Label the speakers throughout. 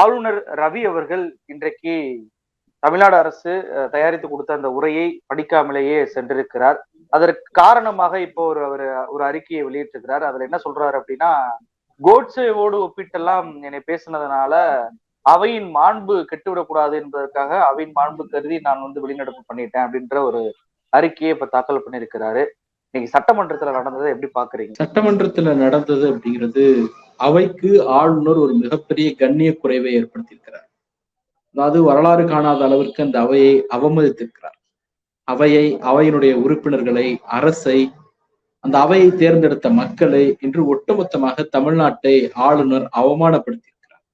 Speaker 1: ஆளுநர் ரவி அவர்கள் இன்றைக்கு தமிழ்நாடு அரசு தயாரித்து கொடுத்த அந்த உரையை படிக்காமலேயே சென்றிருக்கிறார். அதற்கு காரணமாக இப்போ ஒரு அவர் ஒரு அறிக்கையை வெளியிட்டிருக்கிறார். அதுல என்ன சொல்றாரு அப்படின்னா கோட்ஸேவோடு ஒப்பிட்டெல்லாம் என்னை பேசினதுனால அவையின் மாண்பு கெட்டுவிடக்கூடாது என்பதற்காக அவையின் மாண்பு கருதி நான் வந்து வெளிநடப்பு பண்ணிட்டேன் அப்படின்ற ஒரு அறிக்கையை இப்ப தாக்கல் பண்ணியிருக்கிறாரு. இன்னைக்கு சட்டமன்றத்துல நடந்ததை எப்படி பாக்குறீங்க
Speaker 2: சட்டமன்றத்துல நடந்தது அப்படிங்கிறது அவைக்கு ஆளுநர் ஒரு மிகப்பெரிய கண்ணிய குறைவை ஏற்படுத்தியிருக்கிறார். அதாவது வரலாறு காணாத அளவிற்கு அந்த அவையை அவமதித்திருக்கிறார். அவையை அவையினுடைய உறுப்பினர்களை அரசை அந்த அவையை தேர்ந்தெடுத்த மக்களை இன்று ஒட்டுமொத்தமாக தமிழ்நாட்டை ஆளுநர் அவமானப்படுத்தியிருக்கிறார்.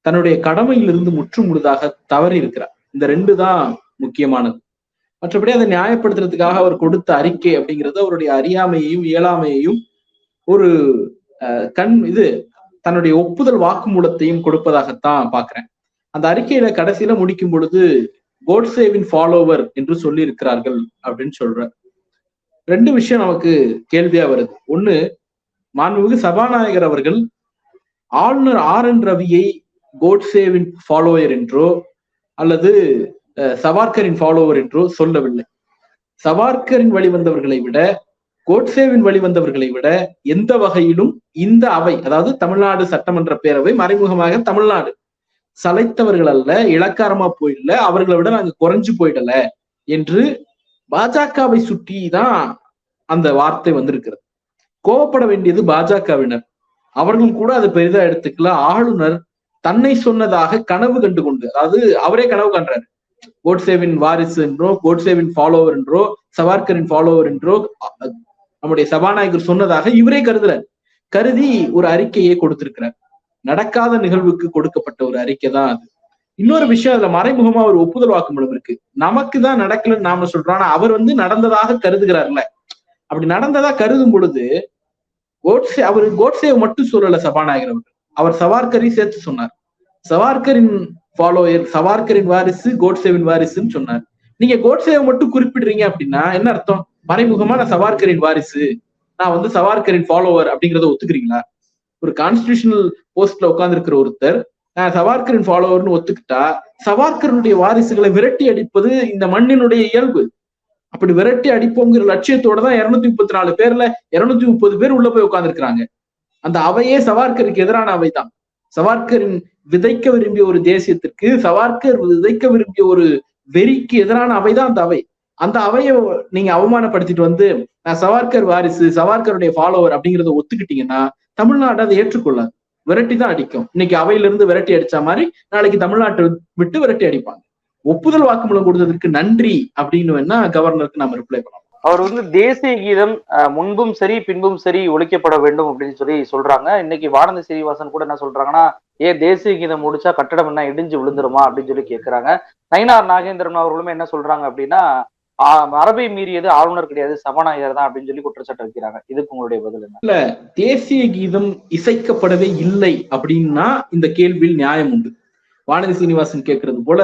Speaker 2: தன்னுடைய கடமையிலிருந்து முற்றுமுழுதாக தவறி இருக்கிறார் இந்த ரெண்டு தான் முக்கியமானது. மற்றபடி அதை நியாயப்படுத்துறதுக்காக அவர் கொடுத்த அறிக்கை அப்படிங்கிறது அவருடைய அறியாமையையும் இயலாமையையும் ஒரு கண் இது தன்னுடைய ஒப்புதல் வாக்குமூலத்தையும் கொடுப்பதாகத்தான் பாக்குறேன் அந்த அறிக்கையில கடைசியில முடிக்கும் பொழுது கோட்சேவின் ஃபாலோவர் என்று சொல்லி இருக்கிறார்கள் அப்படின்னு சொல்ற ரெண்டு விஷயம் நமக்கு கேள்வியா வருது. ஒண்ணு மாண்புமிகு சபாநாயகர் அவர்கள் ஆளுநர் ஆர் என் ரவியை கோட்சேவின் ஃபாலோவர் என்றோ அல்லது அஹ், சவார்கரின் ஃபாலோவர் என்றோ சொல்லவில்லை. சவார்கரின் வழிவந்தவர்களை விட கோட்சேவின் வழிவந்தவர்களை விட எந்த வகையிலும் இந்த அவை அதாவது தமிழ்நாடு சட்டமன்ற பேரவை மறைமுகமாக தமிழ்நாடு சளைத்தவர்கள் அல்ல இளக்காரமா போயிடல அவர்களை விட நாங்க குறைஞ்சு போயிடல என்று பாஜகவை சுற்றி தான் அந்த வார்த்தை வந்திருக்கிறது. கோவப்பட வேண்டியது பாஜகவினர். அவர்கள் கூட அதை பெரிதா எடுத்துக்கல. ஆளுநர் தன்னை சொன்னதாக கனவு கண்டு கொண்டு அதாவது அவரே கனவு காண்றாரு. கோட்சேவின் வாரிசு என்றோ கோட்சேவின் ஃபாலோவர் என்றோ சவார்கரின் ஃபாலோவர் என்றோ நம்முடைய சபாநாயகர் சொன்னதாக இவரே கருதுறார். கருதி ஒரு அறிக்கையை கொடுத்திருக்கிறார். நடக்காத நிகழ்வுக்கு கொடுக்கப்பட்ட ஒரு அறிக்கை தான் அது. இன்னொரு விஷயம் அதுல மறைமுகமா ஒரு ஒப்புதல் வாக்குமூலம் இருக்கு. நமக்கு தான் நடக்கலன்னு நாம சொல்றோம் ஆனா அவர் வந்து நடந்ததாக கருதுகிறார்ல. அப்படி நடந்ததா கருதும் பொழுது கோட்ஸே அவர் கோட்ஸேவை மட்டும் சொல்லல சபாநாயகர் அவர் அவர் சவார்கரை சேர்த்து சொன்னார். சவார்கரின் ஃபாலோயர் சவார்கரின் வாரிசு கோட்சேவின் வாரிசுன்னு சொன்னார். நீங்க கோட்சேவை மட்டும் குறிப்பிடுறீங்க அப்படின்னா என்ன அர்த்தம்? மறைமுகமா நான் சவார்கரின் வாரிசு. நான் வந்து சவார்கரின் ஃபாலோவர் அப்படிங்கறத ஒத்துக்கிறீங்களா? ஒரு கான்ஸ்டியூஷனல் போஸ்ட்ல உட்கார்ந்து இருக்கிற ஒருத்தர் நான் சவார்கரின் ஃபாலோவர்னு ஒத்துக்கிட்டா சவார்கருடைய வாரிசுகளை விரட்டி அடிப்பது இந்த மண்ணினுடைய இயல்பு. அப்படி விரட்டி அடிப்போங்கிற லட்சியத்தோட தான் இருநூத்தி முப்பத்தி நாலு பேர்ல இருநூத்தி முப்பது பேர் உள்ள போய் உட்கார்ந்துருக்காங்க அந்த அவையே சவார்கருக்கு எதிரான அவை தான் சவார்கரின் விதைக்க விரும்பிய ஒரு தேசியத்திற்கு சவார்கர் விதைக்க விரும்பிய ஒரு வெறிக்கு எதிரான அவைதான் அந்த அவை. அந்த அவையை நீங்க அவமானப்படுத்திட்டு வந்து நான் சவார்கர் வாரிசு சவார்கருடைய ஃபாலோவர் அப்படிங்கறத ஒத்துக்கிட்டீங்கன்னா தமிழ்நாடு அதை ஏற்றுக்கொள்ளாது. விரட்டி தான் அடிக்கும். இன்னைக்கு அவையில இருந்து விரட்டி அடிச்ச மாதிரி நாளைக்கு தமிழ்நாட்டை விட்டு விரட்டி அடிப்பாங்க. ஒப்புதல் வாக்குமூலம் கொடுத்ததற்கு நன்றி அப்படின்னு வேணா கவர்னருக்கு நாம ரிப்ளை பண்ணலாம்.
Speaker 1: அவர் வந்து தேசிய கீதம் அஹ், முன்பும் சரி பின்பும் சரி ஒழிக்கப்பட வேண்டும் அப்படின்னு சொல்லி சொல்றாங்க. இன்னைக்கு வானதி சீனிவாசன் கூட என்ன சொல்றாங்கன்னா ஏன் தேசிய கீதம் முடிச்சா கட்டடம் என்ன இடிஞ்சு விழுந்துருமா? அப்படின்னு சொல்லி கேட்கிறாங்க நயினார் நாகேந்திரன் அவர்களுமே என்ன சொல்றாங்க அப்படின்னா ஆஹ், மரபை மீறியது ஆளுநர் கிடையாது சபாநாயகர் தான் அப்படின்னு சொல்லி குற்றச்சாட்டு வைக்கிறாங்க. இதுக்கு உங்களுடைய பதில் என்ன?
Speaker 2: தேசிய கீதம் இசைக்கப்படவே இல்லை அப்படின்னா இந்த கேள்வியில் நியாயம் உண்டு. வானதி சீனிவாசன் கேட்கறது போல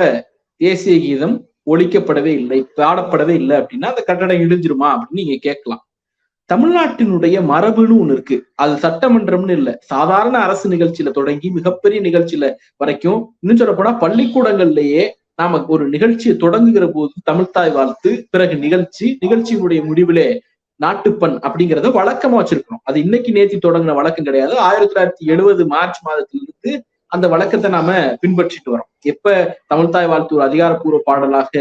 Speaker 2: தேசிய கீதம் ஒழிக்கப்படவே இல்லை பாடப்படவே இல்லை அப்படின்னா அந்த கட்டடம் இடிஞ்சிருமா அப்படின்னு நீங்க கேட்கலாம். தமிழ்நாட்டினுடைய மரபுன்னு ஒண்ணு இருக்கு. அது சட்டமன்றம்னு இல்ல. சாதாரண அரசு நிகழ்ச்சியில தொடங்கி மிகப்பெரிய நிகழ்ச்சியில வரைக்கும் இன்னும் சொல்ல போனா பள்ளிக்கூடங்கள்லயே நாம ஒரு நிகழ்ச்சியை தொடங்குகிற போது தமிழ்த்தாய் வாழ்த்து பிறகு நிகழ்ச்சி நிகழ்ச்சியினுடைய முடிவிலே நாட்டுப்பண் அப்படிங்கறத வழக்கமா வச்சிருக்கணும். அது இன்னைக்கு நேத்தி தொடங்கின வழக்கம் கிடையாது. ஆயிரத்தி தொள்ளாயிரத்தி எழுபது மார்ச் மாதத்திலிருந்து அந்த வழக்கத்தை நாம பின்பற்றிட்டு வரோம். எப்ப தமிழ்தாய் வாழ்த்து ஒரு அதிகாரப்பூர்வ பாடலாக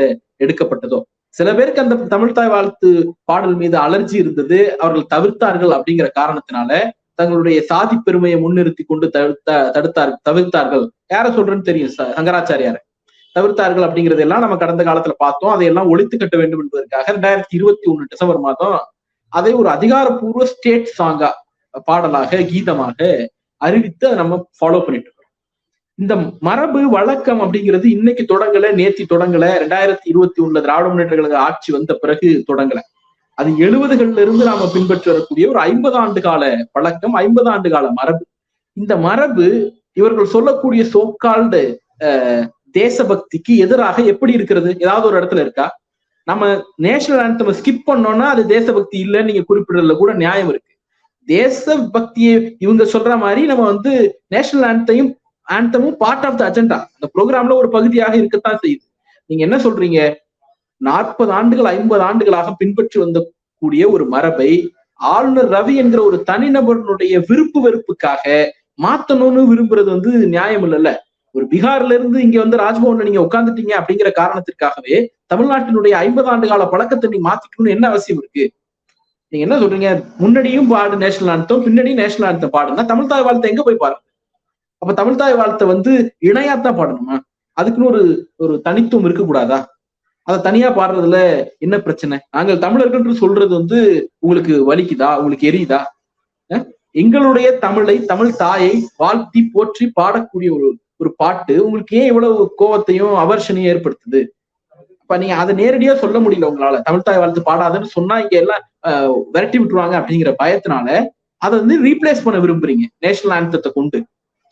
Speaker 2: எடுக்கப்பட்டதோ. சில பேருக்கு அந்த தமிழ்தாய் வாழ்த்து பாடல் மீது அலர்ஜி இருந்தது அவர்கள் தவிர்த்தார்கள் அப்படிங்கிற காரணத்தினால தங்களுடைய சாதி பெருமையை முன்னிறுத்தி கொண்டு தடுத்த தடுத்தார் தவிர்த்தார்கள். யார சொல்றேன்னு தெரியும் சங்கராச்சாரியார். தவிர்த்தார்கள் அப்படிங்கறதெல்லாம் நம்ம கடந்த காலத்துல பார்த்தோம். அதையெல்லாம் ஒழித்து கட்ட வேண்டும் என்பதற்காக ரெண்டாயிரத்தி இருபத்தி ஒண்ணு டிசம்பர் மாதம் அதை ஒரு அதிகாரப்பூர்வ ஸ்டேட் சாங்கா பாடலாக கீதமாக அறிவித்து அதை நம்ம ஃபாலோ பண்ணிட்டு இந்த மரபு வழக்கம் அப்படிங்கிறது இன்னைக்கு தொடங்கல நேத்தி தொடங்கல. ரெண்டாயிரத்தி இருபத்தி ஒண்ணுல திராவிட முன்னேற்ற கழக ஆட்சி வந்த பிறகு தொடங்கல. அது எழுபதுகள்ல இருந்து நாம பின்பற்றி வரக்கூடிய ஒரு ஐம்பது ஆண்டு கால பழக்கம் ஐம்பது ஆண்டு கால மரபு. இந்த மரபு இவர்கள் சொல்லக்கூடிய சோக்கால்டு தேசபக்திக்கு எதிராக எப்படி இருக்கிறது? ஏதாவது ஒரு இடத்துல இருக்கா? நம்ம நேஷனல் ஆந்தம் ஸ்கிப் பண்ணோம்னா அது தேசபக்தி இல்லைன்னு நீங்க குறிப்பிடுறதுல கூட நியாயம் இருக்கு. தேச பக்தியை இவங்க சொல்ற மாதிரி நம்ம வந்து நேஷனல் ஆந்தையும் ஆந்தமும் பார்ட் ஆஃப் த அஜெண்டா அந்த ப்ரோக்ராம்ல ஒரு பகுதியாக இருக்கத்தான் செய்யுது. நீங்க என்ன சொல்றீங்க? நாற்பது ஆண்டுகள் ஐம்பது ஆண்டுகளாக பின்பற்றி வந்த கூடிய ஒரு மரபை ஆளுநர் ரவி என்கிற ஒரு தனிநபருடைய விருப்பு வெறுப்புக்காக மாத்தணும்னு விரும்புறது வந்து நியாயம் இல்லைல்ல. ஒரு பீகார்ல இருந்து இங்க வந்து ராஜ்பவன்ல நீங்க உட்கார்ந்துட்டீங்க அப்படிங்கிற காரணத்திற்காகவே தமிழ்நாட்டினுடைய ஐம்பது ஆண்டு கால பழக்கத்தை நீ மாத்திக்கணும்னு என்ன அவசியம் இருக்கு? நீங்க என்ன சொல்றீங்க? முன்னாடியும் பாடு நேஷனல் ஆனத்தம் பின்னாடியும் நேஷனல் ஆனத்தம் பாடுனா தமிழ் தாய் வாழ்த்தை எங்க போய் பாருங்க? அப்ப தமிழ் தாய் வாழ்த்தை வந்து இணையாத்தான் பாடணுமா? அதுக்குன்னு ஒரு ஒரு தனித்துவம் இருக்கக்கூடாதா? அதை தனியா பாடுறதுல என்ன பிரச்சனை? நாங்கள் தமிழர்கள் சொல்றது வந்து உங்களுக்கு வலிக்குதா? உங்களுக்கு எரியுதா? அஹ்? எங்களுடைய தமிழை தமிழ் தாயை வாழ்த்தி போற்றி பாடக்கூடிய ஒரு ஒரு பாட்டு உங்களுக்கு ஏன் இவ்வளவு கோவத்தையும் அவர்ஷனையும் ஏற்படுத்துது? இப்ப நீங்க அதை நேரடியா சொல்ல முடியல உங்களால. தமிழ் தாய் வாழ்த்து பாடாதுன்னு சொன்னா இங்க எல்லாம் விரட்டி விட்டுருவாங்க அப்படிங்கிற பயத்தினால அதை வந்து ரீப்ளேஸ் பண்ண விரும்புறீங்க. நேஷனல் ஆன்சத்தை கொண்டு.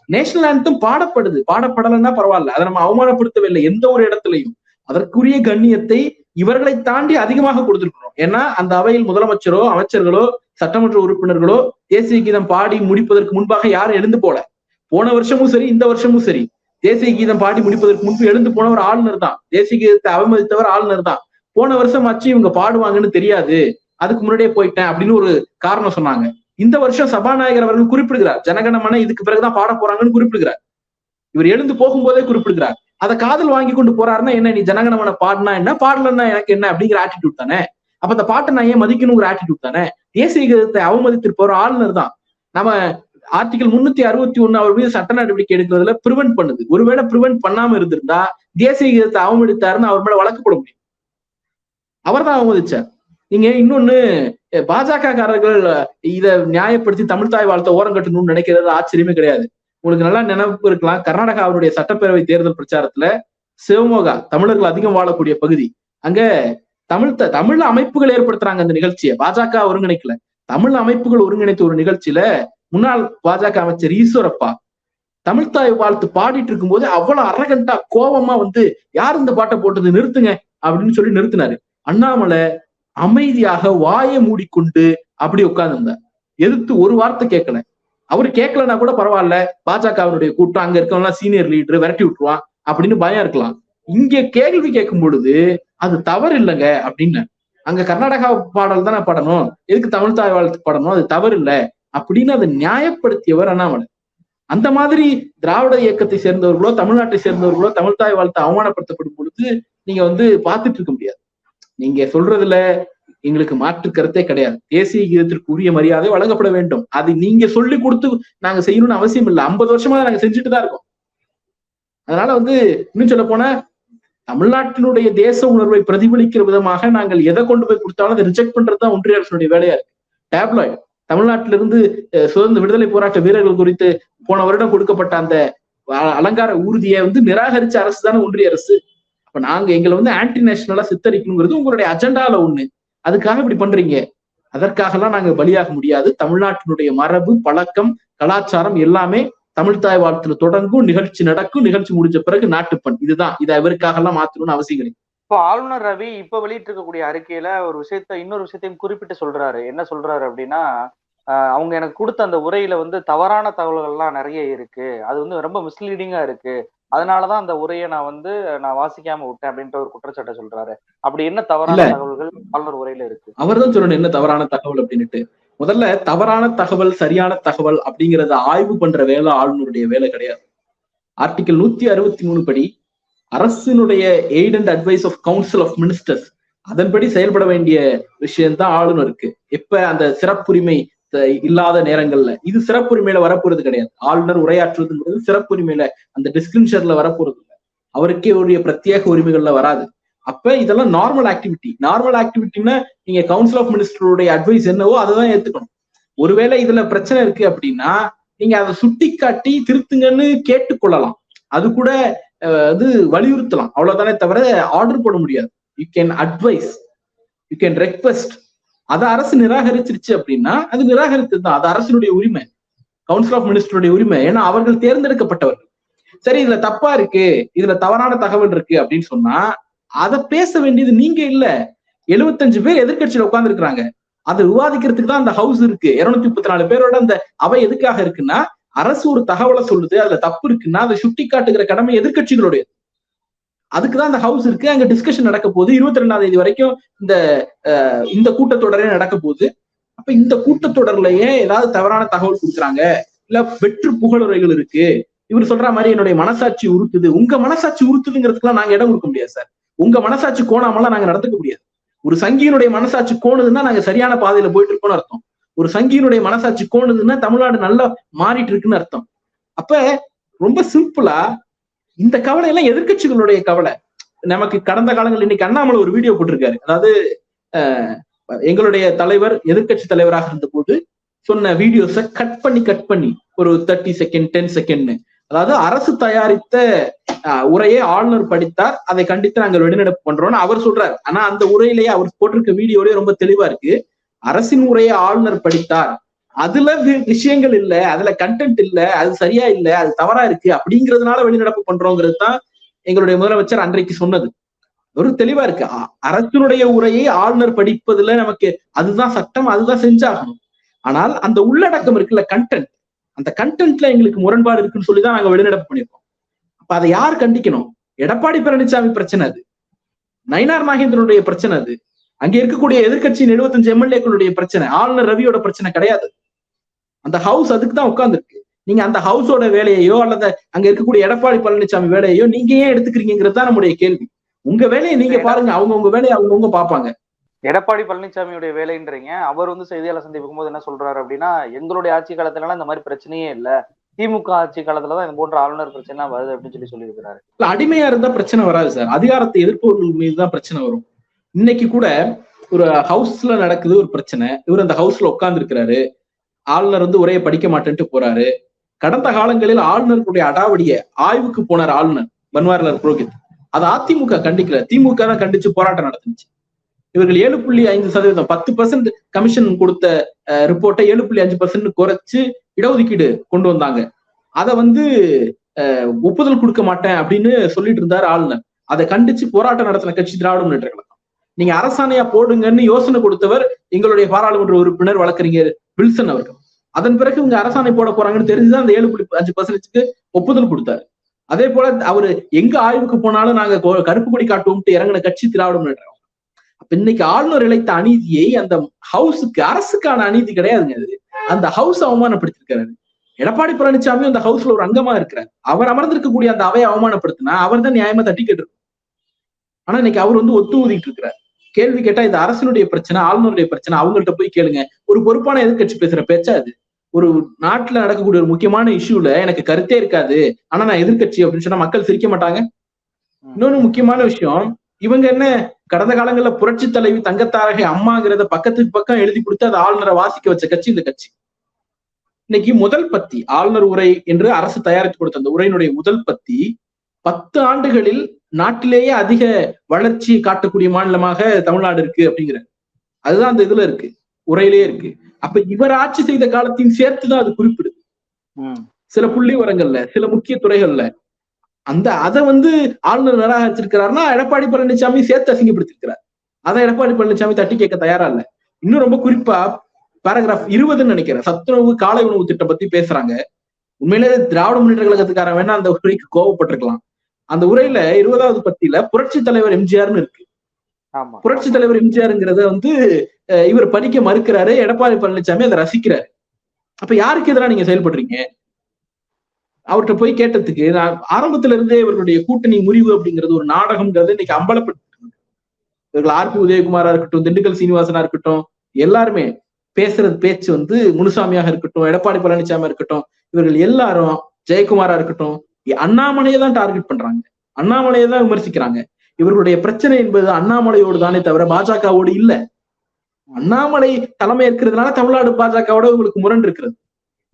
Speaker 2: National anthem பாடப்படுது. பாடப்படலைன்னா பரவாயில்ல. அதை நம்ம அவமானப்படுத்தவில்லை. எந்த ஒரு இடத்துலையும். அதற்குரிய கண்ணியத்தை இவர்களை தாண்டி அதிகமாக கொடுத்திருக்கிறோம். ஏன்னா அந்த அவையில் முதலமைச்சரோ அமைச்சர்களோ சட்டமன்ற உறுப்பினர்களோ தேசிய கீதம் பாடி முடிப்பதற்கு முன்பாக யாரும் எழுந்து போல. போன வருஷமும் சரி இந்த வருஷமும் சரி. தேசிய கீதம் பாடி முடிப்பதற்கு முன்பு எழுந்து போனவர் ஆளுநர் தான். தேசிய கீதத்தை அவமதித்தவர் ஆளுநர் தான். போன வருஷம் ஆச்சு இவங்க பாடுவாங்கன்னு தெரியாது. அதுக்கு முன்னாடியே போயிட்டேன் அப்படின்னு ஒரு காரணம் சொன்னாங்க. இந்த வருஷம் சபாநாயகர் அவர்கள் குறிப்பிடுகிறார் ஜனகணமன இதுக்கு பிறகுதான் பாட போறாங்கன்னு குறிப்பிடுகிறார். இவர் எழுந்து போகும்போதே குறிப்பிடுகிறார். அதை காதல் வாங்கி கொண்டு போறாருன்னா என்ன நீ ஜனகணமன பாடினா என்ன பாடலன்னா எனக்கு என்ன? அப்படிங்கிற ஆட்டிடியூட் தானே. அப்ப அந்த பாட்டை நான் ஏன் மதிக்கணுங்கிற ஆட்டிடியூட் தானே. தேசிய கீதத்தை அவமதித்திருப்பவர் ஆளுநர் தான். நம்ம ஆர்டிகல் முன்னூத்தி அறுபத்தி ஒண்ணு அவர் மீது சட்ட நடவடிக்கை எடுக்கிறதுல பிரிவென்ட் பண்ணுது. ஒருவேளை பிரிவென்ட் பண்ணாம இருந்திருந்தா தேசிய கீதத்தை அவமதித்தாருன்னு அவர் மேல வழக்கு போட முடியும். அவர் தான் அவமதிச்சார். நீங்க இன்னொன்னு பாஜக காரர்கள் இத நியாயப்படுத்தி தமிழ் தாய் வாழ்த்த ஓரம் கட்டணும்னு நினைக்கிறது ஆச்சரியமே கிடையாது. உங்களுக்கு நல்லா நினைப்பு இருக்கலாம். கர்நாடகாவுடைய சட்டப்பேரவை தேர்தல் பிரச்சாரத்துல சிவமோகா தமிழர்கள் அதிகம் வாழக்கூடிய பகுதி. அங்க தமிழ் தமிழ் அமைப்புகள் ஏற்படுத்துறாங்க அந்த நிகழ்ச்சியை. பாஜக ஒருங்கிணைக்கல. தமிழ் அமைப்புகள் ஒருங்கிணைத்த ஒரு நிகழ்ச்சியில முன்னாள் பாஜக அமைச்சர் ஈஸ்வரப்பா தமிழ்த்தாய் வாழ்த்து பாடிட்டு இருக்கும்போது அவ்வளவு அரகண்டா கோபமா வந்து யார் இந்த பாட்டை போட்டது? நிறுத்துங்க. அப்படின்னு சொல்லி நிறுத்தினாரு. அண்ணாமலை அமைதியாக வாயை மூடிக்கொண்டு அப்படி உட்கார்ந்திருந்தார் எதிர்த்து ஒரு வார்த்தை கேட்கல. அவர் கேட்கலன்னா கூட பரவாயில்ல. பாஜகவினுடைய கூட்டம் அங்க இருக்கவங்க சீனியர் லீடர் விரட்டி விட்டுருவான் அப்படின்னு பயம் இருக்கலாம். இங்க கேள்வி கேட்கும் பொழுது அது தவறு இல்லைங்க அப்படின்னு. அங்க கர்நாடகா பாடல் தானே பாடணும். எதுக்கு தமிழ் தாய் வாழ்த்து பாடணும்? அது தவறு இல்லை அப்படின்னு அதை நியாயப்படுத்தியவர் அண்ணாமலை. அந்த மாதிரி திராவிட இயக்கத்தை சேர்ந்தவர்களோ தமிழ்நாட்டை சேர்ந்தவர்களோ தமிழ் தாய் வாழ்த்து அவமானப்படுத்தப்படும் பொழுது நீங்க வந்து பார்த்துட்டு இருக்க முடியாது. நீங்க சொல்றதுல எங்களுக்கு மாற்று கருத்தே கிடையாது. தேசிய கீதத்திற்கு உரிய மரியாதை வழங்கப்பட வேண்டும். அது நீங்க சொல்லி கொடுத்து நாங்க செய்யணும்னு அவசியம் இல்லை. ஐம்பது வருஷமா நாங்க செஞ்சுட்டு தான் இருக்கோம். அதனால வந்து இன்னும் சொல்ல போனா தமிழ்நாட்டினுடைய தேச உணர்வை பிரதிபலிக்கிற விதமாக நாங்கள் எதை கொண்டு போய் கொடுத்தாலும் அதை ரிஜெக்ட் பண்றதுதான் ஒன்றிய அரசுடைய வேலையா இருக்கு. டேப்லாய்ட் தமிழ்நாட்டிலிருந்து சுதந்திர விடுதலை போராட்ட வீரர்கள் குறித்து போன வருடம் கொடுக்கப்பட்ட அந்த அலங்கார ஊர்தியை வந்து நிராகரிச்ச அரசு தானே ஒன்றிய அரசு. இப்போ நாங்க எங்களை வந்து ஆன்டி நேஷனலா சித்தரிக்கணுங்கிறது உங்களுடைய அஜெண்டால ஒண்ணு. அதுக்காக இப்படி பண்றீங்க. அதற்காகலாம் நாங்க பலியாக முடியாது. தமிழ்நாட்டினுடைய மரபு பழக்கம் கலாச்சாரம் எல்லாமே தமிழ் தாய் வாழ்த்துல தொடங்கும் நிகழ்ச்சி நடக்கும் நிகழ்ச்சி முடிஞ்ச பிறகு நாட்டுப்பண். இதுதான். இதை இவருக்காக எல்லாம் மாத்தணும்னு அவசியம் கிடையாது.
Speaker 1: இப்போ ஆளுநர் ரவி இப்ப வெளியிட்டு இருக்கக்கூடிய அறிக்கையில ஒரு விஷயத்த இன்னொரு விஷயத்தையும் குறிப்பிட்டு சொல்றாரு. என்ன சொல்றாரு அப்படின்னா அவங்க எனக்கு கொடுத்த அந்த உரையில வந்து தவறான தகவல்கள்லாம் நிறைய இருக்கு. அது வந்து ரொம்ப மிஸ்லீடிங்கா இருக்கு. அதனாலதான் அந்த உரையை நான் வந்து நான் வாசிக்காம விட்டேன் அப்படின்ற ஒரு குற்றச்சாட்டை சொல்றாரு. அப்படி என்ன தவறான. தகவல்கள் ஆளுநர் உரையில இருக்கு?
Speaker 2: அவர் தான் சொல்லணும் என்ன தவறான தகவல் அப்படின்னுட்டு. முதல்ல தவறான தகவல் சரியான தகவல் அப்படிங்கறத ஆய்வு பண்ற வேலை ஆளுநருடைய வேலை கிடையாது. ஆர்டிகல் நூத்தி அறுபத்தி மூணு படி அரசினுடைய aid and advice of council of ministers அதன்படி செயல்பட வேண்டிய விஷயம்தான் ஆளுநருக்கு. எப்ப அந்த சிறப்புரிமை இல்லாத நேரங்கள்ல. இது சிறப்புரிமையில வரப்போறது கிடையாது. ஆளுநர் உரையாற்றுவதுங்கிறது சிறப்புரிமையில அந்த டிஸ்கிரிப்ஷன்ல வரப்போறது இல்லை. அவருக்கே உரிய பிரத்யேக உரிமைகள்ல வராது. அப்ப இதெல்லாம் நார்மல் ஆக்டிவிட்டி நார்மல் ஆக்டிவிட்டின்னா நீங்க கவுன்சில் ஆஃப் மினிஸ்டருடைய அட்வைஸ் என்னவோ அதை தான் ஏத்துக்கணும். ஒருவேளை இதுல பிரச்சனை இருக்கு அப்படின்னா நீங்க அதை சுட்டி காட்டி திருத்துங்கன்னு கேட்டுக்கொள்ளலாம். அது கூட இது அது வலியுறுத்தலாம். அவ்வளவுதானே தவிர ஆர்டர் போட முடியாது. You can advise you can request அதை அரசு நிராகரிச்சிருச்சு அப்படின்னா அது நிராகரித்தது தான் அது அரசினுடைய உரிமை. கவுன்சில் ஆஃப் மினிஸ்டருடைய உரிமை. ஏன்னா அவர்கள் தேர்ந்தெடுக்கப்பட்டவர்கள். சரி இதுல தப்பா இருக்கு. இதுல தவறான தகவல் இருக்கு அப்படின்னு சொன்னா அதை பேச வேண்டியது நீங்க இல்ல. எழுபத்தஞ்சு பேர் எதிர்க்கட்சியில உட்கார்ந்து இருக்கிறாங்க அதை விவாதிக்கிறதுக்கு தான் அந்த ஹவுஸ் இருக்கு. இருநூத்தி முப்பத்தி நாலு பேரோட அந்த அவை எதுக்காக இருக்குன்னா அரசு ஒரு தகவலை சொல்லுது அதுல தப்பு இருக்குன்னா அதை சுட்டி காட்டுகிற கடமை அதுக்கு தான் அந்த ஹவுஸ் இருக்கு. அங்க டிஸ்கஷன் நடக்க போகுது. இருபத்தி ரெண்டாம் தேதி வரைக்கும் இந்த இந்த கூட்டத்தொடரே நடக்க போகுது. அப்ப இந்த கூட்டத்தொடர்லயே ஏதாவது தவறான தகவல் கொடுக்குறாங்க. இல்ல வெற்று புகழுரைகள் இருக்கு. இவர் சொல்ற மாதிரி என்னுடைய மனசாட்சி உறுத்துது. உங்க மனசாட்சி உறுத்துதுங்கிறதுக்குலாம் நாங்க இடம் கொடுக்க முடியாது சார். உங்க மனசாட்சி கோணாமலாம் நாங்க நடந்துக்க முடியாது. ஒரு சங்கியினுடைய மனசாட்சி கோணுதுன்னா நாங்க சரியான பாதையில போயிட்டு இருக்கோம்னு அர்த்தம். ஒரு சங்கியினுடைய மனசாட்சி கோணுதுன்னா தமிழ்நாடு நல்லா மாறிட்டு இருக்குன்னு அர்த்தம். அப்ப ரொம்ப சிம்பிளா இந்த கவலை எல்லாம் எதிர்க்கட்சிகளுடைய கவலை. நமக்கு கடந்த காலங்கள் இன்னைக்கு அண்ணாமலை ஒரு வீடியோ போட்டிருக்காரு. அதாவது எங்களுடைய தலைவர் எதிர்க்கட்சி தலைவராக இருந்த போது சொன்ன வீடியோஸை கட் பண்ணி கட் பண்ணி ஒரு தேர்ட்டி செகண்ட் டென் செகண்ட்னு அதாவது அரசு தயாரித்த உரையை ஆளுநர் படித்தார். அதை கண்டித்து நாங்கள் வெளிநடப்பு பண்றோம்னு அவர் சொல்றாரு. ஆனா அந்த உரையிலேயே அவர் போட்டிருக்க வீடியோலயே ரொம்ப தெளிவா இருக்கு. அரசின் உரையை ஆளுநர் படித்தார். அதுல விஷயங்கள் இல்ல அதுல கண்டென்ட் இல்ல அது சரியா இல்ல அது தவறா இருக்கு அப்படிங்கிறதுனால வெளிநடப்பு பண்றோங்கிறது தான் எங்களுடைய முதலமைச்சர் அன்றைக்கு சொன்னது. ஒரு தெளிவா இருக்கு. அரசினுடைய உரையை ஆளுநர் படிப்பதுல நமக்கு அதுதான் சட்டம் அதுதான் செஞ்சாகணும். ஆனால் அந்த உள்ளடக்கம் இருக்குல்ல கண்டென்ட் அந்த கண்டென்ட்ல எங்களுக்கு முரண்பாடு இருக்குன்னு சொல்லி தான் நாங்க வெளிநடப்பு பண்ணிருக்கோம் அப்ப அதை யார் கண்டிக்கணும்? எடப்பாடி பழனிசாமி பிரச்சனை அது. நயினார் நாகேந்திரனுடைய பிரச்சனை அது. அங்க இருக்கக்கூடிய எதிர்கட்சியின் எழுபத்தஞ்சு எம்எல்ஏக்களுடைய பிரச்சனை. ஆளுநர் ரவியோட பிரச்சனை கிடையாது. அந்த ஹவுஸ் அதுக்கு தான் உட்கார்ந்துருக்கு. நீங்க அந்த ஹவுஸோட வேலையையோ அல்லது அங்க இருக்கக்கூடிய எடப்பாடி பழனிசாமி வேலையையோ நீங்க ஏன் எடுத்துக்கிறீங்கிறது தான் நம்முடைய கேள்வி. உங்க வேலையை நீங்க பாருங்க அவங்க உங்க வேலையை அவங்கவுங்க பார்ப்பாங்க.
Speaker 1: எடப்பாடி பழனிசாமியுடைய வேலைன்றீங்க. அவர் வந்து செய்தியாளர் சந்திப்புக்கும் போது என்ன சொல்றாரு அப்படின்னா எங்களுடைய ஆட்சி காலத்துலலாம் இந்த மாதிரி பிரச்சனையே இல்ல. திமுக ஆட்சி காலத்துலதான் இந்த போன்ற ஆளுநர் பிரச்சனை வருது அப்படின்னு சொல்லி சொல்லியிருக்கிறாரு.
Speaker 2: இல்ல அடிமையா இருந்தா பிரச்சனை வராது சார். அதிகாரத்தை எதிர்ப்பவர்கள் மீது தான் பிரச்சனை வரும். இன்னைக்கு கூட ஒரு ஹவுஸ்ல நடக்குது ஒரு பிரச்சனை. இவர் அந்த ஹவுஸ்ல உட்கார்ந்து இருக்கிறாரு ஆளுநர் வந்து உரையை படிக்க மாட்டேன்ட்டு போறாரு. கடந்த காலங்களில் ஆளுநர்களுடைய அடாவடிய ஆய்வுக்கு போனார் ஆளுநர் பன்வாரிலால் புரோஹித். அதை அதிமுக கண்டிக்கல. திமுக தான் கண்டிச்சு போராட்டம் நடத்துச்சு இவர்கள் ஏழு புள்ளி ஐந்து சதவீதம் பத்து பர்சன்ட் கமிஷன் கொடுத்த ரிப்போர்ட்டை ஏழு புள்ளி அஞ்சு பர்சன்ட் குறைச்சு இடஒதுக்கீடு கொண்டு வந்தாங்க. அதை வந்து ஒப்புதல் கொடுக்க மாட்டேன் அப்படின்னு சொல்லிட்டு இருந்தார் ஆளுநர். அதை கண்டிச்சு போராட்டம் நடத்தின கட்சி திராவிட முன்னேற்ற நீங்க அரசாணையா போடுங்கன்னு யோசனை கொடுத்தவர் எங்களுடைய பாராளுமன்ற உறுப்பினர் வழக்கறிஞர் வில்சன் அவர்கள். அதன் பிறகு இவங்க அரசாணை போட போறாங்கன்னு தெரிஞ்சுதான் அந்த ஏழு புள்ளி அஞ்சு பர்சன்டேஜ்க்கு ஒப்புதல் கொடுத்தாரு. அதே போல அவரு எங்க ஆய்வுக்கு போனாலும் நாங்க கருப்பு கொடி காட்டுவோம்ட்டு இறங்கின கட்சி திராவிடம் நடுறோம் அப்ப இன்னைக்கு ஆளுநர் இழைத்த அநீதியை அந்த ஹவுஸுக்கு அரசுக்கான அநீதி கிடையாதுங்க அது அந்த ஹவுஸ் அவமானப்படுத்திருக்காரு எடப்பாடி பழனிசாமி அந்த ஹவுஸ்ல ஒரு அங்கமா இருக்கிறார். அவர் அமர்ந்திருக்கக்கூடிய அந்த அவையை அவமானப்படுத்தினா அவர் தான் நியாயமா தட்டி கேட்டு ஆனா இன்னைக்கு அவர் வந்து ஒத்து ஊதிட்டு இருக்கிறார். கேள்வி கேட்டா இது அரசினுடைய பிரச்சனை ஆளுநருடைய பிரச்சனை அவங்கள்ட்ட போய் கேளுங்க. ஒரு பொறுப்பான எதிர்கட்சி பேசுற பேச்சா அது? ஒரு நாட்டுல நடக்கக்கூடிய ஒரு முக்கியமான இஷ்யூல எனக்கு கருத்தே இருக்காது. ஆனா நான் எதிர்கட்சி அப்படின்னு சொன்னா மக்கள் சிரிக்க மாட்டாங்க. இன்னொன்னு முக்கியமான விஷயம் இவங்க என்ன கடந்த காலங்கள்ல புரட்சி தலைவி தங்கத்தாரகை அம்மாங்கிறத பக்கத்துக்கு பக்கம் எழுதி கொடுத்து அதை ஆளுநரை வாசிக்க வச்ச கட்சி இந்த கட்சி. இன்னைக்கு முதல் பத்தி ஆளுநர் உரை என்று அரசு தயாரித்து கொடுத்த அந்த உரையினுடைய முதல் பத்தி பத்து ஆண்டுகளில் நாட்டிலேயே அதிக வளர்ச்சி காட்டக்கூடிய மாநிலமாக தமிழ்நாடு இருக்கு அப்படிங்கிற. அதுதான் அந்த இதுல இருக்கு. உரையிலேயே இருக்கு. அப்ப இவர் ஆட்சி செய்த காலத்தையும் சேர்த்துதான் அது குறிப்பிடுது. சில புள்ளி வரங்கள்ல சில முக்கிய துறைகள்ல. அந்த அதை வந்து ஆளுநர் நிராகரிச்சிருக்கிறாருன்னா எடப்பாடி பழனிசாமி சேர்த்து அசிங்கப்படுத்திருக்கிறார் அதை எடப்பாடி பழனிசாமி தட்டி கேட்க தயாரா இல்ல. இன்னும் ரொம்ப குறிப்பா பேராகிராஃப் இருபதுன்னு நினைக்கிறேன். சத்துணவு காலை உணவு திட்டம் பத்தி பேசுறாங்க. உண்மையிலே திராவிட முன்னேற்ற கழகத்துக்காரன் வேணா அந்த உரைக்கு கோவப்பட்டிருக்கலாம். அந்த உரையில இருபதாவது பத்தியில புரட்சி தலைவர் எம்ஜிஆர்னு இருக்கு.
Speaker 1: ஆமா.
Speaker 2: புரட்சி தலைவர் எம்ஜிஆருங்கிறத வந்து இவர் படிக்க மறுக்கிறாரு. எடப்பாடி பழனிசாமி அதை ரசிக்கிறாரு. அப்ப யாருக்கு எதிராக நீங்க செயல்படுறீங்க? அவர்கிட்ட போய் கேட்டதுக்கு நான் ஆரம்பத்துல இருந்தே இவர்களுடைய கூட்டணி முறிவு அப்படிங்கிறது ஒரு நாடகம்ங்கிறது இன்னைக்கு அம்பலப்பட்டு இவர்கள் ஆர் பி உதயகுமாரா இருக்கட்டும் திண்டுக்கல் சீனிவாசனா இருக்கட்டும் எல்லாருமே பேசுறது பேச்சு வந்து முனுசாமியாக இருக்கட்டும் எடப்பாடி பழனிசாமி இருக்கட்டும் இவர்கள் எல்லாரும் ஜெயக்குமாரா இருக்கட்டும் அண்ணாமலையை தான் டார்கெட் பண்றாங்க. அண்ணாமலையை தான் விமர்சிக்கிறாங்க. இவர்களுடைய பிரச்சனை என்பது அண்ணாமலையோடு தானே தவிர பாஜகவோடு இல்ல. அண்ணாமலை தலைமை இருக்கிறதுனால தமிழ்நாடு பாஜகவோட உங்களுக்கு முரண் இருக்கிறது.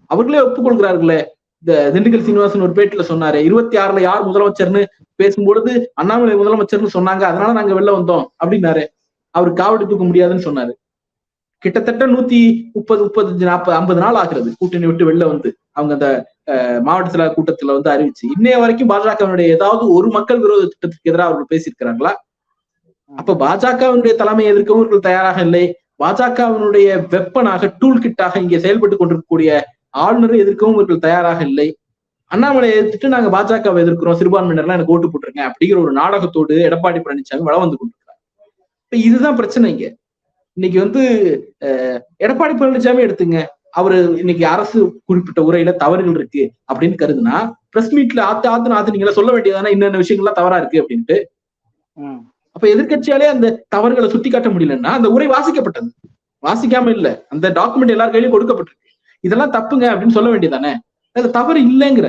Speaker 2: அவர்களே ஒப்புக்கொள்கிறார்களே. இந்த திண்டுக்கல் சீனிவாசன் ஒரு பேட்டில சொன்னாரு இருபத்தி ஆறுல யார் முதலமைச்சர்னு பேசும்பொழுது அண்ணாமலை முதலமைச்சர்னு சொன்னாங்க அதனால நாங்க வெளில வந்தோம் அப்படின்னாரு. அவர் காவடி தூக்க முடியாதுன்னு சொன்னாரு. கிட்டத்தட்ட நூத்தி முப்பது முப்பத்தஞ்சு நாற்பது ஐம்பது நாள் ஆகிறது கூட்டணி விட்டு வெளில வந்து அவங்க அந்த அஹ், மாவட்ட கூட்டத்துல வந்து அறிவிச்சு. இன்னைய வரைக்கும் பாஜகவினுடைய ஏதாவது ஒரு மக்கள் விரோத திட்டத்திற்கு எதிராக அவர்கள் பேசியிருக்கிறாங்களா? அப்ப பாஜகவினுடைய தலைமை எதிர்க்கவும் இவர்கள் தயாராக இல்லை. பாஜகவினுடைய வெப்பனாக டூல் கிட்டாக இங்கே செயல்பட்டு கொண்டிருக்கக்கூடிய ஆளுநரை எதிர்க்கவும் இவர்கள் தயாராக இல்லை. அண்ணாமலையை எதிர்த்துட்டு நாங்க பாஜகவை எதிர்க்கிறோம் சிறுபான்மையினர்லாம் எனக்கு ஓட்டு போட்டுருங்க அப்படிங்கிற ஒரு நாடகத்தோடு எடப்பாடி பழனிசாமி வளம் வந்து கொண்டிருக்கிறார். இப்ப இதுதான் பிரச்சனை இங்க. இன்னைக்கு வந்து எடப்பாடி பழனிசாமி எடுத்துங்க. அவரு இன்னைக்கு அரசு குறிப்பிட்ட உரையில தவறுகள் இருக்கு அப்படின்னு கருதுனா பிரஸ் மீட்ல ஆத்து ஆத்து ஆத்து நீங்க சொல்ல வேண்டியதானே இன்னென்ன விஷயங்கள்லாம் தவறா இருக்கு அப்படின்ட்டு. அப்ப எதிர்க்கட்சியாலே அந்த தவறுகளை சுட்டி காட்ட முடியலன்னா அந்த உரை வாசிக்கப்பட்டது. வாசிக்காம இல்ல. அந்த டாக்குமெண்ட் எல்லார் கையிலயும் கொடுக்கப்பட்டிருக்கு. இதெல்லாம் தப்புங்க அப்படின்னு சொல்ல வேண்டியதானே அது தவறு இல்லைங்கிற.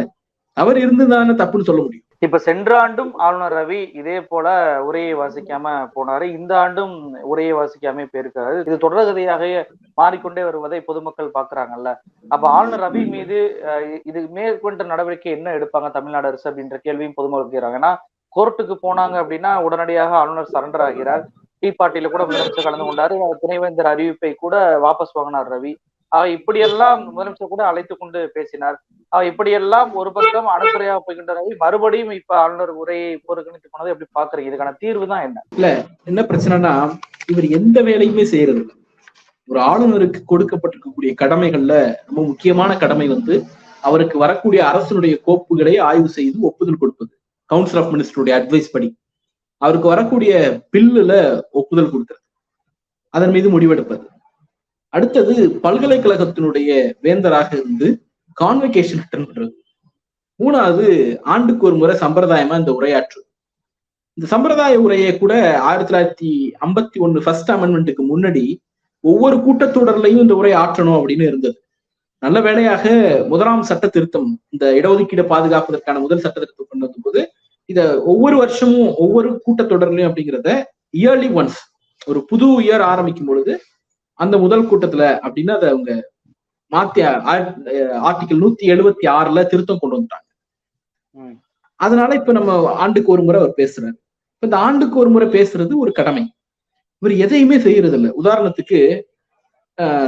Speaker 2: தவறு இருந்ததுதானே தப்புன்னு சொல்ல முடியும்.
Speaker 1: இப்ப சென்ற ஆண்டும் ஆளுநர் ரவி இதே போல உரையை வாசிக்காம போனாரு. இந்த ஆண்டும் உரையை வாசிக்காம போயிருக்காரு. இது தொடர்கதையாக மாறிக்கொண்டே வருவதை பொதுமக்கள் பாக்குறாங்கல்ல. அப்ப ஆளுநர் ரவி மீது இது மேற்கொண்ட நடவடிக்கை என்ன எடுப்பாங்க தமிழ்நாடு அரசு அப்படின்ற கேள்வியும் பொதுமக்கள் கேட்கிறாங்க. ஏன்னா கோர்ட்டுக்கு போனாங்க அப்படின்னா உடனடியாக ஆளுநர் சரண்டர் ஆகிறார். டீ பார்ட்டியில கூட முதலமைச்சர் கலந்து கொண்டாரு. துணைவேந்தர் அறிவிப்பை கூட வாபஸ் வாங்கினார் ரவி. இப்படியெல்லாம் முதலமைச்சர் கூட அழைத்து கொண்டு பேசினார். ஆக இப்படியெல்லாம் ஒரு பக்கம் அனுப்புறையா போய்கின்ற மறுபடியும் இப்ப ஆளுநர் உரையை புறக்கணித்து போனதை எப்படி பாக்குறீங்க இதுக்கான தீர்வு தான் என்ன?
Speaker 2: இல்ல என்ன பிரச்சனைனா இவர் எந்த வேலையுமே செய்யறது இல்ல ஒரு ஆளுநருக்கு கொடுக்கப்பட்டிருக்கக்கூடிய கடமைகள்ல ரொம்ப முக்கியமான கடமை வந்து அவருக்கு வரக்கூடிய அரசனுடைய கோப்புகளை ஆய்வு செய்து ஒப்புதல் கொடுப்பது. கவுன்சில் ஆஃப் மினிஸ்டருடைய அட்வைஸ் படி. அவருக்கு வரக்கூடிய பில்லுல ஒப்புதல் கொடுக்கிறது. அதன் மீது முடிவெடுப்பது. அடுத்தது பல்கலைக்கழகத்தினுடைய வேந்தராக இருந்து கான்வெகேஷன் ரிட்டர்ன் பண்றது. மூணாவது ஆண்டுக்கு ஒரு முறை சம்பிரதாயமா இந்த உரையாற்று. இந்த சம்பிரதாய உரையை கூட ஆயிரத்தி தொள்ளாயிரத்தி ஐம்பத்தி ஒண்ணு ஃபர்ஸ்ட் அமெண்ட்மெண்ட்டுக்கு முன்னாடி ஒவ்வொரு கூட்டத்தொடர்லையும் இந்த உரை ஆற்றணும் அப்படின்னு இருந்தது. நல்ல வேளையாக முதலாம் சட்ட திருத்தம் இந்த இடஒதுக்கீடு பாதுகாப்பதற்கான முதல் சட்ட திருத்தம் கொண்டு வந்தபோது இத ஒவ்வொரு வருஷமும் ஒவ்வொரு கூட்டத்தொடர்லையும் அப்படிங்கிறத இயர்லி ஒன்ஸ் ஒரு புது இயர் ஆரம்பிக்கும் பொழுது அந்த முதல் கூட்டத்துல அப்படின்னு அதை அவங்க மாத்தி ஆர்டிகல் நூத்தி எழுபத்தி ஆறுல திருத்தம் கொண்டு வந்துட்டாங்க. அதனால இப்ப நம்ம ஆண்டுக்கு ஒரு முறை அவர் பேசுறாரு. இப்ப இந்த ஆண்டுக்கு ஒரு முறை பேசுறது ஒரு கடமை. இவர் எதையுமே செய்யறது இல்ல உதாரணத்துக்கு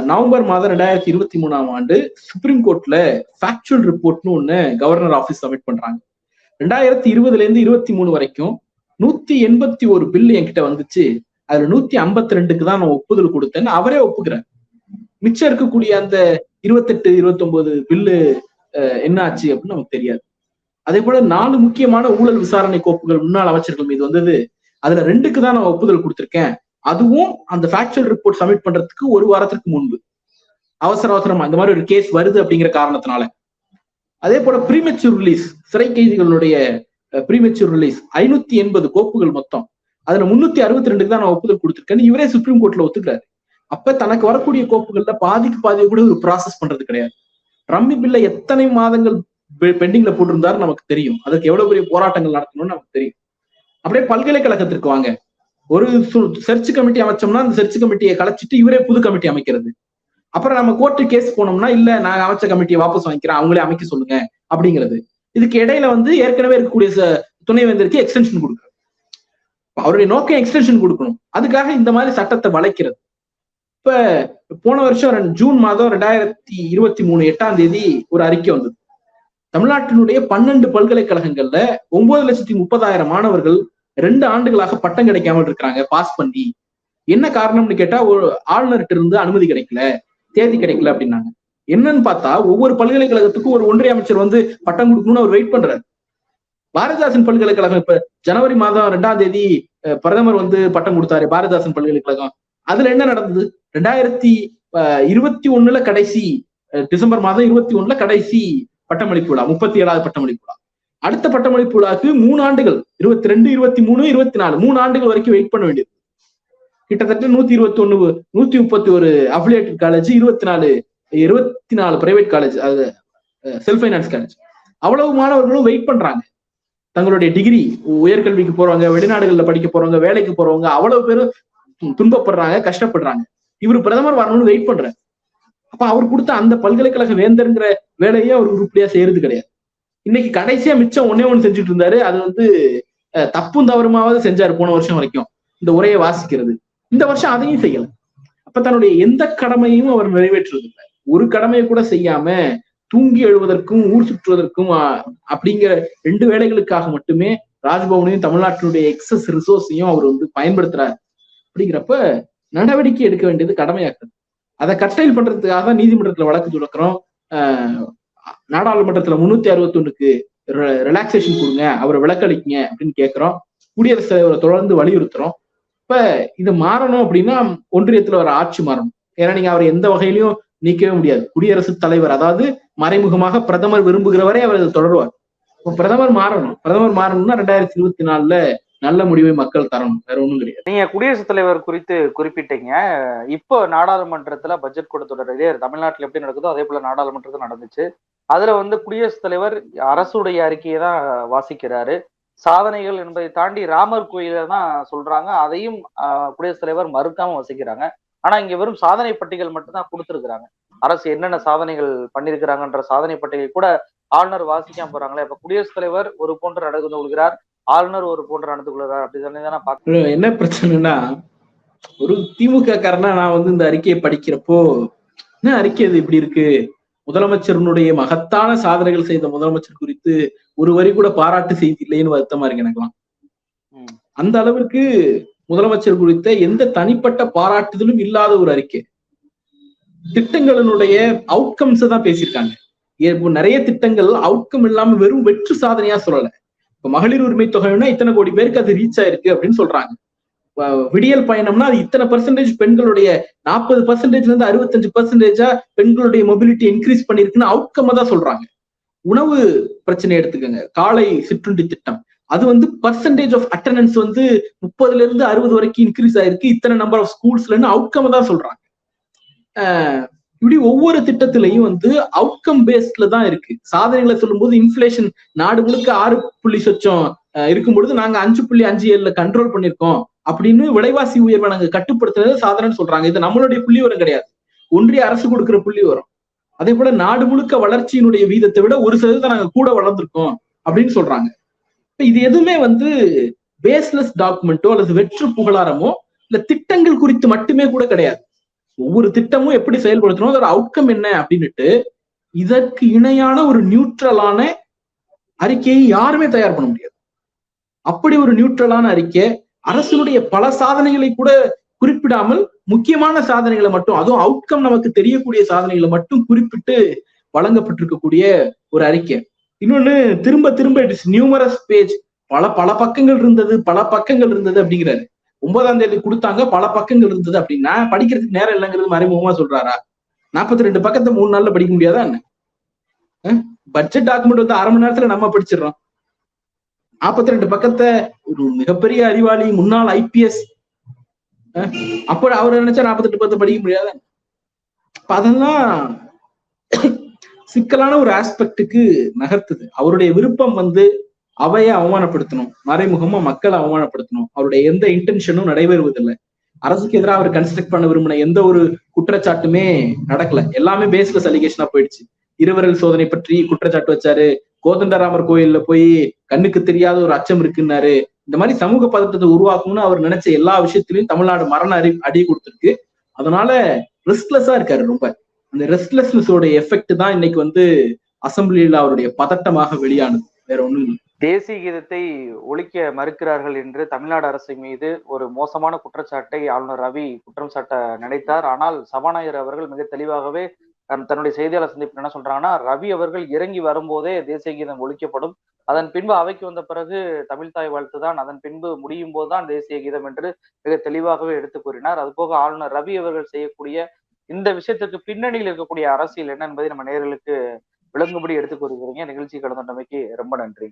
Speaker 2: நவம்பர் மாதம் ரெண்டாயிரத்தி இருபத்தி மூணாம் ஆண்டு சுப்ரீம் கோர்ட்ல ஃபேக்சுவல் ரிப்போர்ட்னு ஒண்ணு கவர்னர் ஆபீஸ் சப்மிட் பண்றாங்க. ரெண்டாயிரத்தி இருபதுல இருந்து இருபத்தி மூணு வரைக்கும் நூத்தி எண்பத்தி ஒரு பில் என்கிட்ட வந்துச்சு. அதுல நூத்தி ஐம்பத்தி ரெண்டுக்கு தான் நான் ஒப்புதல் கொடுத்தேன்னு அவரே ஒப்புக்கிறார். மிச்சம் இருக்கக்கூடிய அந்த இருபத்தெட்டு இருபத்தொன்பது பில்லு என்ன ஆச்சு அப்படின்னு நமக்கு தெரியாது. அதே போல நாலு முக்கியமான ஊழல் விசாரணை கோப்புகள் முன்னாள் அமைச்சர்கள் மீது வந்தது அதுல ரெண்டுக்கு தான் நான் ஒப்புதல் கொடுத்திருக்கேன். அதுவும் அந்த ஃபேக்சுவல் ரிப்போர்ட் சப்மிட் பண்றதுக்கு ஒரு வாரத்துக்கு முன்பு. அவசர அவசரமா இந்த மாதிரி ஒரு கேஸ் வருது அப்படிங்கிற காரணத்தினால. அதே போல ப்ரீமெச்சூர் ரிலீஸ் சிறை கைதிகளுடைய ப்ரீமெச்சூர் ரிலீஸ் ஐநூத்தி எண்பது கோப்புகள் மொத்தம். அதுல முன்னூத்தி அறுபத்தி ரெண்டுக்கு தான் நான் ஒப்புதல் கொடுத்துருக்கேன்னு இவரே சுப்ரீம் கோர்ட்ல ஒத்துக்கிறாரு. அப்ப தனக்கு வரக்கூடிய கோப்புகள்ல பாதிக்கு பாதியை கூட ஒரு ப்ராசஸ் பண்றது கிடையாது. ரம்மி பில்ல எத்தனை மாதங்கள் பெண்டிங்ல போட்டிருந்தாரு நமக்கு தெரியும். அதுக்கு எவ்வளவு பெரிய போராட்டங்கள் நடத்தணும்னு நமக்கு தெரியும். அப்படியே பல்கலைக்கழகத்திற்கு வாங்க. ஒரு சர்ச் கமிட்டி அமைச்சோம்னா அந்த சர்ச் கமிட்டியை கலைச்சிட்டு இவரே புது கமிட்டி அமைக்கிறது. அப்புறம் நம்ம கோர்ட்டு கேஸ் போனோம்னா இல்ல நான் அமைச்ச கமிட்டியை வாபஸ் வாங்கிக்கிறேன். அவங்களே அமைக்க சொல்லுங்க. அப்படிங்கிறது. இதுக்கு இடையில வந்து ஏற்கனவே இருக்கக்கூடிய துணைவேந்தருக்கு எக்ஸ்டென்ஷன் கொடுக்குறது அவருடைய நோக்கம் எக்ஸ்டென்ஷன் கொடுக்கணும். அதுக்காக இந்த மாதிரி சட்டத்தை வளைக்கிறது. இப்ப போன வருஷம் ரெண்டு- ஜூன் மாதம் ரெண்டாயிரத்தி இருபத்தி மூணு எட்டாம் தேதி ஒரு அறிக்கை வந்தது. தமிழ்நாட்டினுடைய பன்னெண்டு பல்கலைக்கழகங்கள்ல ஒன்பது லட்சத்தி முப்பதாயிரம் மாணவர்கள் ரெண்டு ஆண்டுகளாக பட்டம் கிடைக்காமல் இருக்கிறாங்க பாஸ் பண்ணி. என்ன காரணம்னு கேட்டா ஒரு ஆளுநர்கிட்ட இருந்து அனுமதி கிடைக்கல தேதி கிடைக்கல அப்படின்னாங்க. என்னன்னு பார்த்தா ஒவ்வொரு பல்கலைக்கழகத்துக்கும் ஒரு ஒன்றிய அமைச்சர் வந்து பட்டம் கொடுக்கணும்னு அவர் வெயிட் பண்றாரு. பாரதிதாசன் பல்கலைக்கழகம் இப்ப ஜனவரி மாதம் ரெண்டாம் தேதி அஹ், பிரதமர் வந்து பட்டம் கொடுத்தாரு பாரதிதாசன் பல்கலைக்கழகம். அதுல என்ன நடந்தது? ரெண்டாயிரத்தி அஹ், இருபத்தி ஒண்ணுல கடைசி டிசம்பர் மாதம் இருபத்தி ஒண்ணுல கடைசி பட்டமளிப்பு விழா முப்பத்தி ஏழாவது பட்டமளிப்பு விழா. அடுத்த பட்டமளிப்பு விழாக்கு மூணு ஆண்டுகள் இருபத்தி ரெண்டு இருபத்தி மூணு இருபத்தி நாலு மூணு ஆண்டுகள் வரைக்கும் வெயிட் பண்ண வேண்டியது. கிட்டத்தட்ட நூத்தி இருபத்தி ஒண்ணு நூத்தி முப்பத்தி ஒரு அஃபிலியேட்டட் காலேஜ் இருபத்தி நாலு இருபத்தி நாலு பிரைவேட் காலேஜ் அது செல்ஃப் ஃபைனான்ஸ் காலேஜ் அவ்வளவு மாணவர்களும் வெயிட் பண்றாங்க. தங்களுடைய டிகிரி உயர்கல்விக்கு போறவங்க வெளிநாடுகள்ல படிக்க போறவங்க வேலைக்கு போறவங்க அவ்வளவு பேரும் துன்பப்படுறாங்க கஷ்டப்படுறாங்க. இவர் பிரதமர் வரணும்னு வெயிட் பண்றாரு. அப்ப அவர் கொடுத்த அந்த பல்கலைக்கழக வேந்தருங்கிற வேலையே அவர் உருப்படியா செய்யறது கிடையாது. இன்னைக்கு கடைசியா மிச்சம் ஒன்னே ஒண்ணு செஞ்சுட்டு இருந்தாரு. அது வந்து அஹ், தப்பும் தவறுமாவது செஞ்சாரு போன வருஷம் வரைக்கும். இந்த உரையை வாசிக்கிறது. இந்த வருஷம் அதையும் செய்யல. அப்ப தன்னுடைய எந்த கடமையும் அவர் நிறைவேற்றுறது இல்லை ஒரு கடமையை கூட செய்யாம தூங்கி எழுவதற்கும் ஊர் சுற்றுவதற்கும் அப்படிங்கிற ரெண்டு வேலைகளுக்காக மட்டுமே ராஜ்பவனையும் தமிழ்நாட்டினுடைய எக்ஸஸ் ரிசோர்ஸையும் அவர் வந்து பயன்படுத்துறாரு. அப்படிங்கிறப்ப நடவடிக்கை எடுக்க வேண்டியது கடமையாக்குது அதை கட்டையில் பண்றதுக்காக தான் நீதிமன்றத்துல வழக்கு தொடக்கிறோம். நாடாளுமன்றத்துல முன்னூத்தி அறுபத்தி ஒண்ணுக்கு ரிலாக்ஸேஷன் கொடுங்க அவரை விளக்களிக்குங்க அப்படின்னு கேட்கிறோம் குடியரசுத் தலைவரை தொடர்ந்து வலியுறுத்துறோம். இப்ப இது மாறணும் அப்படின்னா ஒன்றியத்துல வர ஆட்சி மாறணும். ஏன்னா நீங்க அவரை எந்த வகையிலையும் நீக்கவே முடியாது. குடியரசுத் தலைவர் அதாவது மறைமுகமாக பிரதமர் விரும்புகிறவரை அவர் இதை தொடருவார். இப்போ பிரதமர் மாறணும். பிரதமர் மாறணும்னா ரெண்டாயிரத்தி இருபத்தி நாலுல நல்ல முடிவை மக்கள் தரணும். வேற ஒண்ணும் கிடையாது.
Speaker 1: நீங்க குடியரசுத் தலைவர் குறித்து குறிப்பிட்டீங்க. இப்போ நாடாளுமன்றத்துல பட்ஜெட் கூட்டத்தொடர் இதே தமிழ்நாட்டில் எப்படி நடக்குதோ அதே போல நாடாளுமன்றத்தில் நடந்துச்சு. அதுல வந்து குடியரசுத் தலைவர் அரசுடைய அறிக்கையை தான் வாசிக்கிறாரு. சாதனைகள் என்பதை தாண்டி ராமர் கோயில தான் சொல்றாங்க. அதையும் ஆஹ், குடியரசுத் தலைவர் மறுக்காம வசிக்கிறாங்க. ஆனா இங்க வெறும் சாதனை பட்டியல் மட்டும்தான் கொடுத்துருக்குறாங்க. அரசு என்னென்ன சாதனைகள் பண்ணிருக்கிறாங்கன்ற சாதனை பட்டியலை கூட ஆளுநர் வாசிக்காம போறாங்களே. அப்ப குடியரசுத் தலைவர் ஒரு போன்று நடந்து கொள்கிறார் ஆளுநர் ஒரு போன்று நடந்து கொள்கிறார். அப்படி சொல்லி
Speaker 2: என்ன பிரச்சனைனா ஒரு திமுக காரனா நான் வந்து இந்த அறிக்கையை படிக்கிறப்போ என்ன அறிக்கை அது இப்படி இருக்கு? முதலமைச்சருடைய மகத்தான சாதனைகள் செய்த முதலமைச்சர் குறித்து ஒரு வரி கூட பாராட்டு செய்தி இல்லைன்னு வருத்தமா இருக்கு எனக்குலாம். அந்த அளவிற்கு முதலமைச்சர் குறித்த எந்த தனிப்பட்ட பாராட்டுதலும் இல்லாத ஒரு அறிக்கை. திட்டங்களினுடைய அவுட்கம்ஸ் தான் பேசியிருக்காங்க. இப்போ நிறைய திட்டங்கள் அவுட்கம் இல்லாம வெறும் வெற்று சாதனையா சொல்லல. இப்ப மகளிர் உரிமை தொகைன்னா இத்தனை கோடி பேருக்கு அது ரீச் ஆயிருக்கு அப்படின்னு சொல்றாங்க. விடியல் பயணம்னா அது இத்தனை பர்சன்டேஜ் பெண்களுடைய நாற்பது பர்சன்டேஜ்ல இருந்து அறுபத்தஞ்சு பர்சன்டேஜா பெண்களுடைய மொபிலிட்டி இன்க்ரீஸ் பண்ணிருக்குன்னு அவுட்கம் தான் சொல்றாங்க. உணவு பிரச்சனை எடுத்துக்கோங்க. காலை சிற்றுண்டி திட்டம். அது வந்து பர்சன்டேஜ் ஆஃப் அட்டண்டன்ஸ் வந்து முப்பதுல இருந்து அறுபது வரைக்கும் இன்க்ரீஸ் ஆயிருக்கு. இத்தனை நம்பர் ஆஃப் ஸ்கூல்ஸ்லன்னு அவுட்கம் தான் சொல்றாங்க. இப்படி ஒவ்வொரு திட்டத்திலையும் வந்து அவுட்கம் பேஸ்ட்ல தான் இருக்கு. சாதனைகளை சொல்லும்போது இன்ஃபிளேஷன் நாடு முழுக்க ஆறு புள்ளி சொச்சம் அஹ் இருக்கும் பொழுது நாங்க அஞ்சு புள்ளி அஞ்சு ஏழுல கண்ட்ரோல் பண்ணிருக்கோம் அப்படின்னு விலைவாசி உயர்வை நாங்க கட்டுப்படுத்துறது சாதனைன்னு சொல்றாங்க. இது நம்மளுடைய புள்ளி வரம் கிடையாது. ஒன்றிய அரசு கொடுக்கிற புள்ளி வரும். அதே போல நாடு முழுக்க வளர்ச்சியினுடைய வீதத்தை விட ஒரு சதவீதம் நாங்க கூட வளர்ந்துருக்கோம் அப்படின்னு சொல்றாங்க. இப்ப இது எதுவுமே வந்து பேஸ்லெஸ் டாக்குமெண்ட்டோ அல்லது வெற்று புகழாரமோ இல்ல திட்டங்கள் குறித்து மட்டுமே கூட கிடையாது. ஒவ்வொரு திட்டமும் எப்படி செயல்படுத்தணும் அதோட அவுட்கம் என்ன அப்படின்னுட்டு இதற்கு இணையான ஒரு நியூட்ரலான அறிக்கையை யாருமே தயார் பண்ண முடியாது. அப்படி ஒரு நியூட்ரலான அறிக்கை அரசினுடைய பல சாதனைகளை கூட குறிப்பிடாமல் முக்கியமான சாதனைகளை மட்டும் அதுவும் அவுட்கம் நமக்கு தெரியக்கூடிய சாதனைகளை மட்டும் குறிப்பிட்டு வழங்கப்பட்டிருக்கக்கூடிய ஒரு அறிக்கை. இன்னொன்னு திரும்ப திரும்ப இட்ஸ் நியூமரஸ் பேஜ் பல பல பக்கங்கள் இருந்தது பல பக்கங்கள் இருந்தது அப்படிங்கிறாரு. ஒன்பதாம் தேதி கொடுத்தாங்க பல பக்கங்கள் இருந்தது அப்படின்னா படிக்கிறதுக்கு நேரம் இல்லைங்கிறது மறைமுகமா சொல்றாரா? நாற்பத்தி ரெண்டு பக்கத்தை மூணு நாள்ல படிக்க முடியாதா என்ன? பட்ஜெட் டாக்குமெண்ட் வந்து அரை மணி நேரத்துல நம்ம படிச்சிடறோம். நாற்பத்தி ரெண்டு பக்கத்தை ஒரு மிகப்பெரிய அறிவாளி முன்னாள் ஐபிஎஸ் அப்ப அவர் நினைச்சா நாற்பத்தெட்டு பக்கத்தை படிக்க முடியாத அதெல்லாம் சிக்கலான ஒரு ஆஸ்பெக்டுக்கு நகர்த்துது. அவருடைய விருப்பம் வந்து அவையை அவமானப்படுத்தணும். மறைமுகமா மக்களை அவமானப்படுத்தணும். அவருடைய எந்த இன்டென்ஷனும் நடைபெறுவதில்லை. அரசுக்கு எதிராக அவர் கன்ஸ்ட்ரக்ட் பண்ண விரும்பின எந்த ஒரு குற்றச்சாட்டுமே நடக்கல. எல்லாமே பேஸ்லெஸ் அலிகேஷனா போயிடுச்சு. இருவரல் சோதனை பற்றி குற்றச்சாட்டு வச்சாரு. கோதண்டராமர் கோயில்ல போய் கண்ணுக்கு தெரியாத ஒரு அச்சம் இருக்குன்னாரு. இந்த மாதிரி சமூக பதட்டத்தை உருவாக்கும்னு அவர் நினைச்ச எல்லா விஷயத்திலையும் தமிழ்நாடு மரண அறி அடி கொடுத்துருக்கு. அதனால ரெஸ்ட்லெஸ்ஸா இருக்காரு ரொம்ப. அந்த ரெஸ்ட்லெஸ்னஸோட எஃபெக்ட் தான் இன்னைக்கு வந்து அசம்பிளியில அவருடைய பதட்டமாக வெளியானது. வேற ஒண்ணும் இல்லை.
Speaker 1: தேசிய கீதத்தை ஒழிக்க மறுக்கிறார்கள் என்று தமிழ்நாடு அரசு மீது ஒரு மோசமான குற்றச்சாட்டை ஆளுநர் ரவி குற்றம் சாட்ட நினைத்தார். ஆனால் சபாநாயகர் அவர்கள் மிக தெளிவாகவே தன்னுடைய செய்தியாளர் சந்திப்பு என்ன சொல்றாங்கன்னா ரவி அவர்கள் இறங்கி வரும்போதே தேசிய கீதம் ஒழிக்கப்படும். அதன் பின்பு அவைக்கு வந்த பிறகு தமிழ்தாய் வாழ்த்து தான். அதன் பின்பு முடியும் போதுதான் தேசிய கீதம் என்று மிக தெளிவாகவே எடுத்து கூறினார். அதுபோக ஆளுநர் ரவி அவர்கள் செய்யக்கூடிய இந்த விஷயத்துக்கு பின்னணியில் இருக்கக்கூடிய அரசியல் என்ன என்பதை நம்ம நேர்களுக்கு விளங்கும்படி எடுத்து கூறுகிறீங்க நிகழ்ச்சி கடந்தமைக்கு ரொம்ப நன்றி.